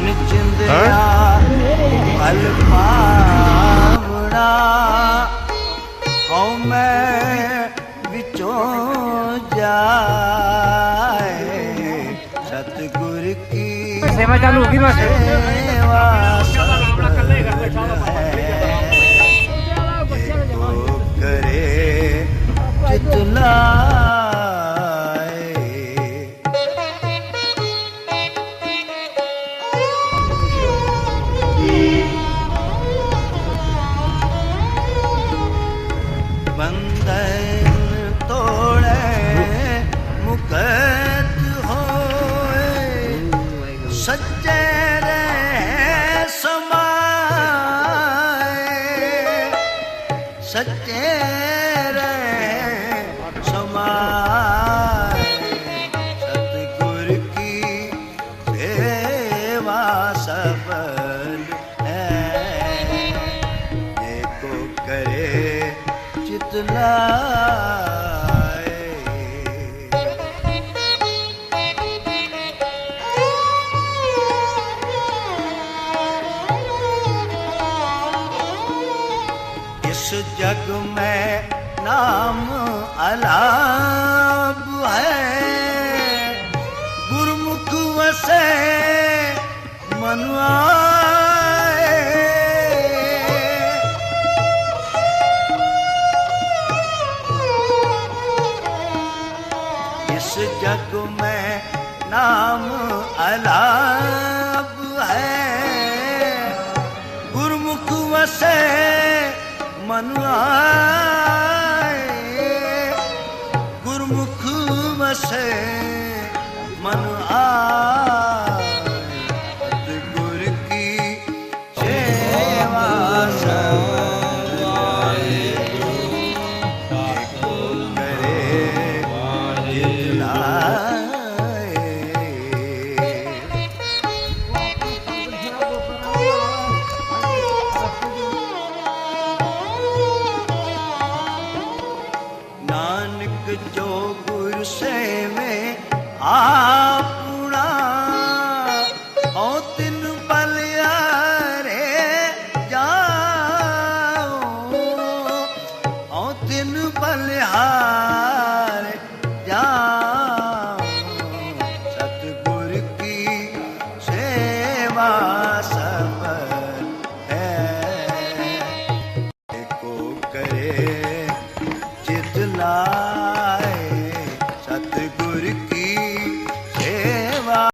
ਮਨ ਚਿੰਦਿਆ ਫਲ ਪਾਵਣਾ। ਹਉ ਮੈਂ ਵਿਚੋਂ ਜਾਏ। ਸਤਿਗੁਰ ਕੀ ਸੇਵਾ ਚਾਲੂ ਹੋ ਗਈ ਬਸ। ਸੇਵਾ ਸਫਲ ਹੈ। ਕੋ ਕਰੇ ਚਿਤ ਬੰਧਨ ਤੋੜੇ ਮੁਕਤ ਹੋਏ। ਸੱਚੇ ਰਹਿ ਸਮਾਏ। ਸੱਚੇ ਰਹਿ ਬਦਲਾਏ ਇਸ ਜਗ ਮੈਂ ਨਾਮ ਅਲਾਭ ਹੈ ਗੁਰਮੁਖ ਮਨੁਆ जग में नाम अलाप है गुरमुख वसे मन आए गुरमुख वसे मन ਨਾਨਕ ਜੋ ਗੁਰ ਸੇਵੇ ਆਪਣਾ ਹਉ ਤਿਨ ਬਲਿਆ ਰੇ ਜਾਓ। ਹਉ ਤਿਨ ਬਲਿਆ ਰੇ ਜਾਓ।